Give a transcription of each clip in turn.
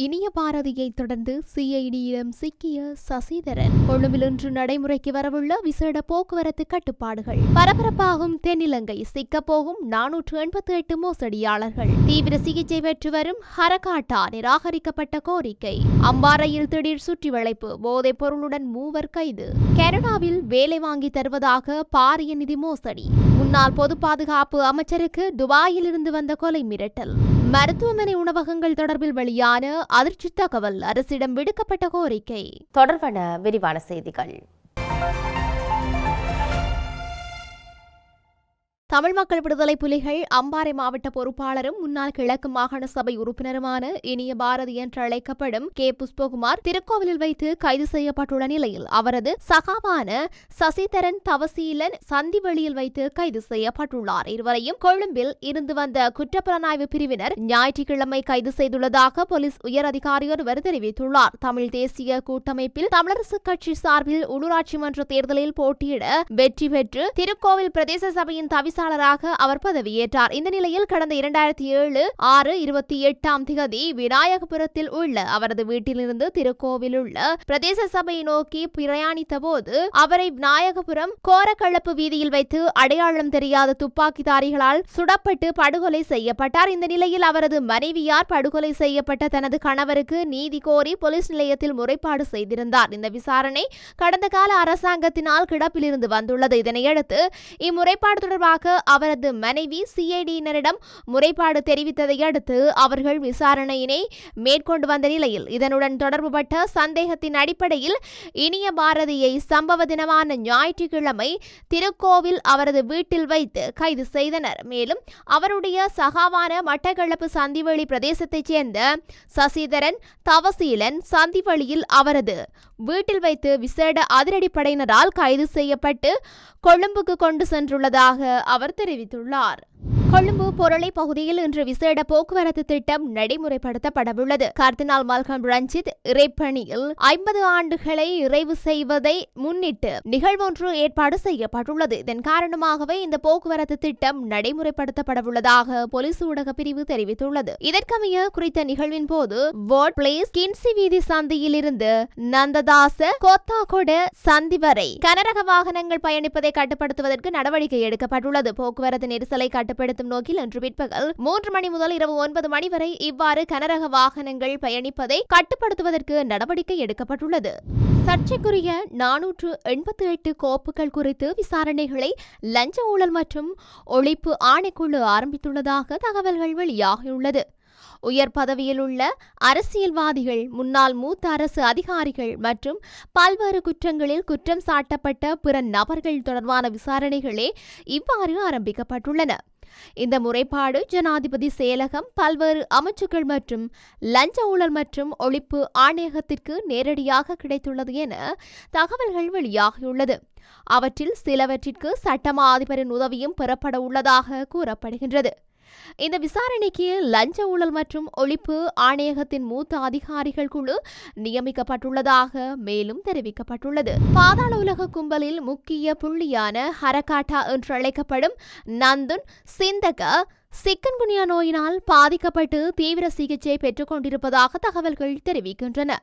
இனிய பாரதியை தொடர்ந்து சிஐடியிடம் சிக்கிய சசிதரன் கொழும்பில் இன்று நடைமுறைக்கு வரவுள்ள விசேட போக்குவரத்து கட்டுப்பாடுகள். பரபரப்பாகும் தென்னிலங்கை சிக்கப்போகும் நானூற்று எண்பத்தி எட்டு மோசடியாளர்கள். தீவிர சிகிச்சை பெற்று வரும் ஹரகாட்டா நிராகரிக்கப்பட்ட கோரிக்கை. அம்பாறையில் திடீர் சுற்றி வளைப்பு போதைப் பொருளுடன் மூவர் கைது. கனடாவில் வேலை வாங்கி தருவதாக பாரிய நிதி மோசடி. முன்னாள் பொது பாதுகாப்பு அமைச்சருக்கு துபாயில் இருந்து வந்த கொலை மிரட்டல். மருத்துவமனை உணவகங்கள் தொடர்பில் வெளியான அதிர்ச்சி தகவல். அரசிடம் விடுக்கப்பட்ட கோரிக்கை. தொடர்பான விரிவான செய்திகள். தமிழ் மக்கள் விடுதலை புலிகள் அம்பாறை மாவட்ட பொறுப்பாளரும் முன்னாள் கிழக்கு மாகாண சபை உறுப்பினருமான இனிய பாரதி என்று அழைக்கப்படும் கே. புஷ்பகுமார் திருக்கோவிலில் வைத்து கைது செய்யப்பட்டுள்ள நிலையில் அவரது சகாவான சசிதரன் தவசீலன் சந்திவெளியில் வைத்து கைது செய்யப்பட்டுள்ளார். இருவரையும் கொழும்பில் இருந்து வந்த குற்றப்புலனாய்வு பிரிவினர் ஞாயிற்றுக்கிழமை கைது செய்துள்ளதாக போலீஸ் உயர் ஒருவர் தெரிவித்துள்ளார். தமிழ் தேசிய கூட்டமைப்பில் தமிழரசு கட்சி சார்பில் உள்ளூராட்சி மன்ற தேர்தலில் போட்டியிட வெற்றி பெற்று திருக்கோவில் பிரதேச சபையின் தவிச பேச்சாளராக அவர் பதவியேற்றார். இந்த நிலையில் கடந்த இரண்டாயிரத்தி ஏழு ஆறு இருபத்தி எட்டாம் திகதி விநாயகபுரத்தில் உள்ள அவரது வீட்டிலிருந்து திருக்கோவில் உள்ள பிரதேச சபையை நோக்கி பிரயாணித்த போது அவரை விநாயகபுரம் கோரக்கழப்பு வீதியில் வைத்து அடையாளம் தெரியாத துப்பாக்கிதாரிகளால் சுடப்பட்டு படுகொலை செய்யப்பட்டார். இந்த நிலையில் அவரது மனைவியார் படுகொலை செய்யப்பட்ட தனது கணவருக்கு நீதி கோரி போலீஸ் நிலையத்தில் முறைப்பாடு செய்திருந்தார். இந்த விசாரணை கடந்த கால அரசாங்கத்தினால் கிடப்பிலிருந்து வந்துள்ளது. இதனையடுத்து இம்முறைப்பாடு தொடர்பாக அவரது மனைவி சிஐடியினரிடம் முறைப்பாடு தெரிவித்ததை அடுத்து அவர்கள் விசாரணையினை மேற்கொண்டு வந்த நிலையில் இதனுடன் தொடர்புபட்ட சந்தேகத்தின் அடிப்படையில் இனிய பாரதியை சம்பவ தினமான ஞாயிற்றுக்கிழமை திருக்கோவில் அவரது வீட்டில் வைத்து கைது செய்தனர். மேலும் அவருடைய சகாவான மட்டக்களப்பு சந்திவெளி பிரதேசத்தைச் சேர்ந்த சசிதரன் தவசீலன் சந்திவெளியில் அவரது வீட்டில் வைத்து விசேட அதிரடிப்படையினரால் கைது செய்யப்பட்டு கொழும்புக்கு கொண்டு சென்றுள்ளதாக அவர் தெரிவித்துள்ளார். கொழும்பு பொருளை பகுதியில் இன்று விசேட போக்குவரத்து திட்டம் நடைமுறைப்படுத்தப்படவுள்ளது. கார்தினால் மல்கம் ரஞ்சித் இறைப்பணியில் ஐம்பது ஆண்டுகளை நிறைவு செய்வதை முன்னிட்டு நிகழ்வொன்று ஏற்பாடு செய்யப்பட்டுள்ளது. இதன் காரணமாகவே இந்த போக்குவரத்து திட்டம் நடைமுறைப்படுத்தப்படவுள்ளதாக போலீஸ் ஊடக பிரிவு தெரிவித்துள்ளது. இதற்கமைய குறித்த நிகழ்வின் போது வோர்ட் பிளேஸ் கின்சி வீதி சந்தியிலிருந்து நந்ததாச கோத்தாகொட சந்தி வரை கனரக வாகனங்கள் பயணிப்பதை கட்டுப்படுத்துவதற்கு நடவடிக்கை எடுக்கப்பட்டுள்ளது. போக்குவரத்து நெரிசலை கட்டுப்படுத்த பயன்படுத்தும் நோக்கில் இன்று பிற்பகல் மூன்று மணி முதல் இரவு ஒன்பது மணி வரை இவ்வாறு கனரக வாகனங்கள் பயணிப்பதை கட்டுப்படுத்துவதற்கு நடவடிக்கை எடுக்கப்பட்டுள்ளது. சர்ச்சைக்குரிய நானூற்று எண்பத்தி எட்டு கோப்புகள் குறித்து விசாரணைகளை லஞ்ச ஊழல் மற்றும் ஒழிப்பு ஆணைக்குழு ஆரம்பித்துள்ளதாக தகவல்கள் வெளியாகியுள்ளது. உயர் பதவியில் உள்ள அரசியல்வாதிகள் முன்னாள் மூத்த அரசு அதிகாரிகள் மற்றும் பல்வேறு குற்றங்களில் குற்றம் சாட்டப்பட்ட பிற நபர்கள் தொடர்பான விசாரணைகளே இவ்வாறு ஆரம்பிக்கப்பட்டுள்ளன. இந்த முறைப்பாடு ஜனாதிபதி செயலகம் பல்வேறு அமைச்சுக்கள் மற்றும் லஞ்ச ஊழல் மற்றும் ஒழிப்பு ஆணையகத்திற்கு நேரடியாக கிடைத்துள்ளது என தகவல்கள் வெளியாகியுள்ளது. அவற்றில் சிலவற்றிற்கு சட்டமா அதிபரின் உதவியும் பெறப்பட உள்ளதாக கூறப்படுகின்றது. இந்த விசாரணைக்கு லஞ்ச ஊழல் மற்றும் ஒழிப்பு ஆணையகத்தின் மூத்த அதிகாரிகள் குழு நியமிக்கப்பட்டுள்ளதாக மேலும் தெரிவிக்கப்பட்டுள்ளது. பாதாள உலக கும்பலில் முக்கிய புள்ளியான ஹரகாட்டா என்று அழைக்கப்படும் நந்துன் சிந்தக சிக்கன்குனியா நோயினால் பாதிக்கப்பட்டு தீவிர சிகிச்சை பெற்றுக் கொண்டிருப்பதாக தகவல்கள் தெரிவிக்கின்றன.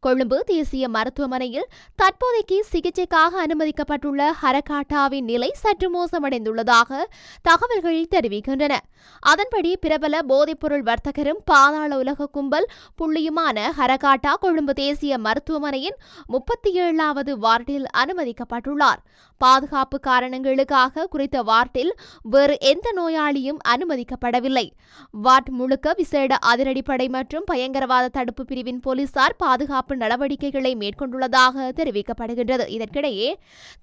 கொழும்பு தேசிய மருத்துவமனையில் தற்போதைக்கு சிகிச்சைக்காக அனுமதிக்கப்பட்டுள்ள ஹரகாட்டாவின் நிலை சற்று மோசமடைந்துள்ளதாக தகவல்கள் தெரிவிக்கின்றன. அதன்படி பிரபல போதைப்பொருள் வர்த்தகரும் பாதாள உலக கும்பல் புள்ளியுமான ஹரகாட்டா கொழும்பு தேசிய மருத்துவமனையின் முப்பத்தி ஏழாவது வார்டில் அனுமதிக்கப்பட்டுள்ளார். பாதுகாப்பு காரணங்களுக்காக குறித்த வார்டில் வேறு எந்த நோயாளியும் அனுமதிக்கப்படவில்லை. வார்ட் முழுக்க விசேட அதிரடிப்படை மற்றும் பயங்கரவாத தடுப்பு பிரிவின் போலீசார் பாதுகாப்பு பாதுகாப்பு நடவடிக்கைகளை மேற்கொண்டுள்ளதாக தெரிவிக்கப்படுகின்றது. இதற்கிடையே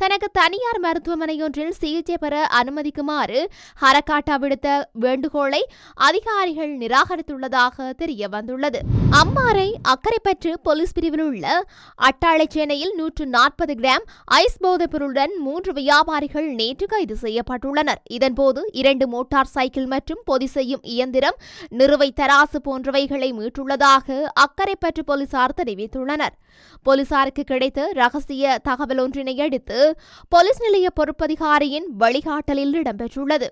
தனக்கு தனியார் மருத்துவமனையொன்றில் சிகிச்சை பெற அனுமதிக்குமாறு ஹரகாட்டா விடுத்த வேண்டுகோளை அதிகாரிகள் நிராகரித்துள்ளதாக தெரிய வந்துள்ளது. அம்மாறை அக்கரைப்பற்று போலீஸ் பிரிவில் உள்ள அட்டாளைச்சேனையில் நூற்று நாற்பது கிராம் ஐஸ் போதைப் பொருளுடன் மூன்று வியாபாரிகள் நேற்று கைது செய்யப்பட்டுள்ளனர். இதன்போது இரண்டு மோட்டார் சைக்கிள் மற்றும் பொதி செய்யும் இயந்திரம் நிறுவை தராசு போன்றவைகளை மீட்டுள்ளதாக அக்கரைப்பற்று போலீசார் தெரிவித்தனர் தெரிவித்துள்ளனர் போலீசாருக்கு கிடைத்த ரகசிய தகவல் ஒன்றினை அடுத்து போலீஸ் நிலைய பொறுப்பதிகாரியின் வழிகாட்டலில் இடம்பெற்றுள்ளது.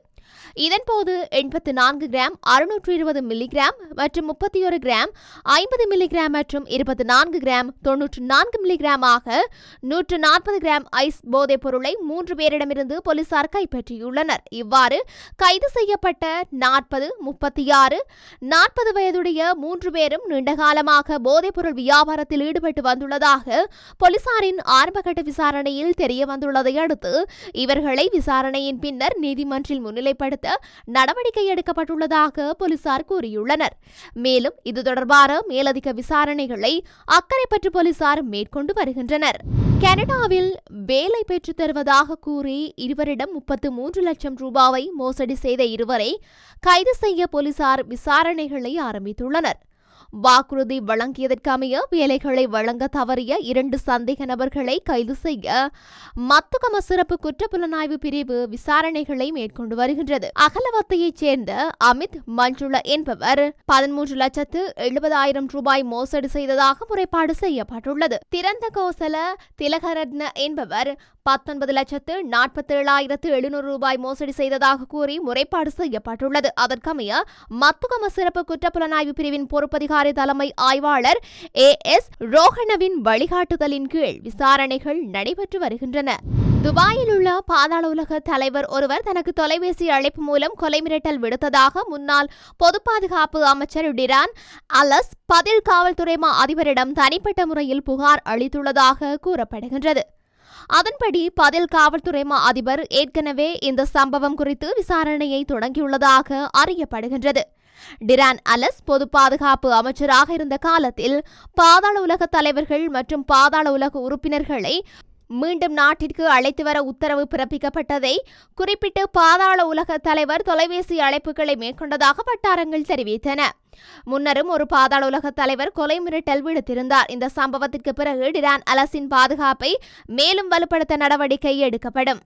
இதன்போது எண்பத்து நான்கு கிராம் அறுநூற்று இருபது மில்லிகிராம் மற்றும் முப்பத்தி ஒரு கிராம் ஐம்பது மில்லிகிராம் மற்றும் இருபத்தி நான்கு கிராம் தொன்னூற்று நான்கு மில்லிகிராம் ஆக நூற்று நாற்பது கிராம் ஐஸ் போதைப் பொருளை மூன்று பேரிடமிருந்து போலீசார் கைப்பற்றியுள்ளனர். இவ்வாறு கைது செய்யப்பட்ட நாற்பது முப்பத்தி ஆறு நாற்பது வயதுடைய மூன்று பேரும் நீண்டகாலமாக போதைப்பொருள் வியாபாரத்தில் ஈடுபட்டு வந்துள்ளதாக போலீசாரின் ஆரம்பகட்ட விசாரணையில் தெரிய வந்துள்ளதை அடுத்து இவர்களை விசாரணையின் பின்னர் நீதிமன்றில் முன்னிலைப்படுத்த நடவடிக்கை எடுக்கப்பட்டுள்ளதாக போலீசார் கூறியுள்ளனர். மேலும் இது தொடர்பான மேலதிக விசாரணைகளை அக்கரைப்பற்று போலீசார் மேற்கொண்டு வருகின்றனர். கனடாவில் வேலை பெற்றுத் தருவதாக கூறி இருவரிடம் முப்பத்து மூன்று லட்சம் ரூபாவை மோசடி செய்த இருவரை கைது செய்ய போலீசார் விசாரணைகளை ஆரம்பித்துள்ளனர். வாக்குறுதி வழங்கியதற்கமைய வேலைகளை வழங்க தவறிய இரண்டு சந்தேக நபர்களை கைது செய்ய மத்துகம சிறப்பு குற்றப்புலனாய்வு பிரிவு விசாரணைகளை மேற்கொண்டு வருகின்றது. அகலவத்தையைச் சேர்ந்த அமித் மஞ்சுள என்பவர் பதிமூன்று லட்சத்து எழுபதாயிரம் ரூபாய் மோசடி செய்ததாக முறைப்பாடு செய்யப்பட்டுள்ளது. திறந்த கோசல திலகரத்ன என்பவர் பத்தொன்பது லட்சத்து நாற்பத்தி ஏழாயிரத்து எழுநூறு ரூபாய் மோசடி செய்ததாக கூறி முறைப்பாடு செய்யப்பட்டுள்ளது. அதற்கமைய மத்துகம சிறப்பு குற்றப்புலனாய்வு பிரிவின் பொறுப்பதிகாரி தலைமை ஆய்வாளர் ஏ எஸ் ரோஹணவின் வழிகாட்டுதலின் கீழ் விசாரணைகள் நடைபெற்று வருகின்றன. துபாயில் உள்ள பாதாள உலக தலைவர் ஒருவர் தனக்கு தொலைபேசி அழைப்பு மூலம் கொலை மிரட்டல் விடுத்ததாக முன்னாள் பொது பாதுகாப்பு அமைச்சர் டிரான் அலஸ் பதில் காவல்துறை மா அதிபரிடம் தனிப்பட்ட முறையில் புகார் அளித்துள்ளதாக கூறப்படுகின்றது. அதன்படி பதில் காவல்துறை மா அதிபர் ஏற்கனவே இந்த சம்பவம் குறித்து விசாரணையை தொடங்கியுள்ளதாக அறியப்படுகின்றது. டிரான் அலஸ் பொது பாதுகாப்பு அமைச்சராக இருந்த காலத்தில் பாதாள உலக தலைவர்கள் மற்றும் பாதாள உலக உறுப்பினர்களை மீண்டும் நாட்டிற்கு அழைத்து வர உத்தரவு பிறப்பிக்கப்பட்டதை குறிப்பிட்டு பாதாள உலக தலைவர் தொலைபேசி அழைப்புகளை மேற்கொண்டதாக வட்டாரங்கள் தெரிவித்தன. முன்னரும் ஒரு பாதாள உலக தலைவர் கொலை மிரட்டல் விடுத்திருந்தார். இந்த சம்பவத்திற்கு பிறகு டிரான் அலஸின் பாதுகாப்பை மேலும் வலுப்படுத்த நடவடிக்கை எடுக்கப்படும்.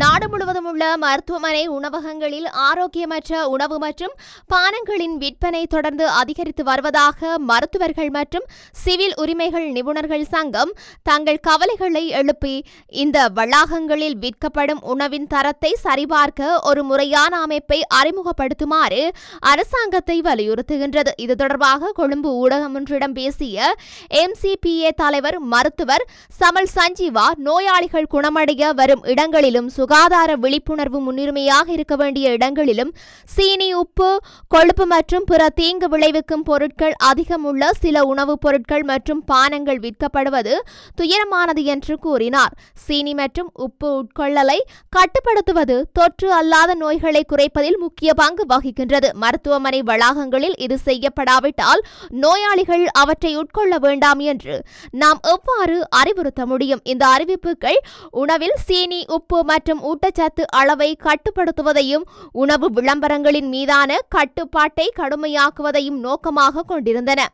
நாடு முழுவதும் உள்ள மருத்துவமனை உணவகங்களில் ஆரோக்கியமற்ற உணவு மற்றும் பானங்களின் விற்பனை தொடர்ந்து அதிகரித்து வருவதாக மருத்துவர்கள் மற்றும் சிவில் உரிமைகள் நிபுணர்கள் சங்கம் தங்கள் கவலைகளை எழுப்பி இந்த வளாகங்களில் விற்கப்படும் உணவின் தரத்தை சரிபார்க்க ஒரு முறையான அமைப்பை அறிமுகப்படுத்துமாறு அரசாங்கத்தை வலியுறுத்துகின்றது. இது தொடர்பாக கொழும்பு ஊடகம் ஒன்றிடம் பேசிய எம்சிபிஏ தலைவர் மருத்துவர் சமல் சஞ்சீவா நோயாளிகள் குணமடைய வரும் இடங்களிலும் சுகாதார விழிப்புணர்வு முன்னுரிமையாக இருக்க வேண்டிய இடங்களிலும் சீனி உப்பு கொழுப்பு மற்றும் பிற தீங்கு விளைவிக்கும் பொருட்கள் அதிகம் உள்ள சில உணவுப் பொருட்கள் மற்றும் பானங்கள் விற்கப்படுவது துயரமானது என்று கூறினார். சீனி மற்றும் உப்பு உட்கொள்ளலை கட்டுப்படுத்துவது தொற்று அல்லாத நோய்களை குறைப்பதில் முக்கிய பங்கு வகிக்கின்றது. மருத்துவமனை வளாகங்களில் இது செய்யப்படாவிட்டால் நோயாளிகள் அவற்றை உட்கொள்ள வேண்டாம் என்று நாம் எவ்வாறு அறிவுறுத்த முடியும்? இந்த அறிவிப்புகள் உணவில் சீனி உப்பு மற்றும் ஊட்டச்சத்து அளவை கட்டுப்படுத்துவதையும் உணவு விளம்பரங்களின் மீதான கட்டுப்பாட்டை கடுமையாக்குவதையும் நோக்கமாக கொண்டிருந்தன.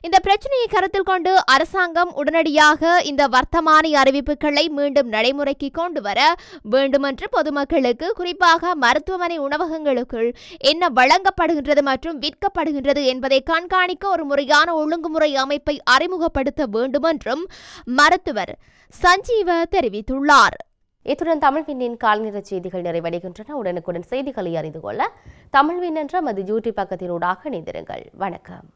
இந்த பிரச்சனையை கருத்தில் கொண்டு அரசாங்கம் உடனடியாக இந்த வர்த்தமானி அறிவிப்புகளை மீண்டும் நடைமுறைக்கு கொண்டு வர வேண்டுமென்று பொதுமக்களுக்கு குறிப்பாக மருத்துவமனை உணவகங்களுக்குள் என்ன வழங்கப்படுகின்றது மற்றும் விற்கப்படுகின்றது என்பதை கண்காணிக்க ஒரு முறையான ஒழுங்குமுறை அமைப்பை அறிமுகப்படுத்த வேண்டுமென்றும் மருத்துவர் சஞ்சீவ தெரிவித்துள்ளார். இத்துடன் தமிழ் விண்ணின் கால்நிற செய்திகள் நிறைவடைகின்றன. உடனுக்குடன் செய்திகளை அறிந்து கொள்ள தமிழ்வின் என்ற மது யூடியூப் பக்கத்தினூடாக இணைந்திருங்கள். வணக்கம்.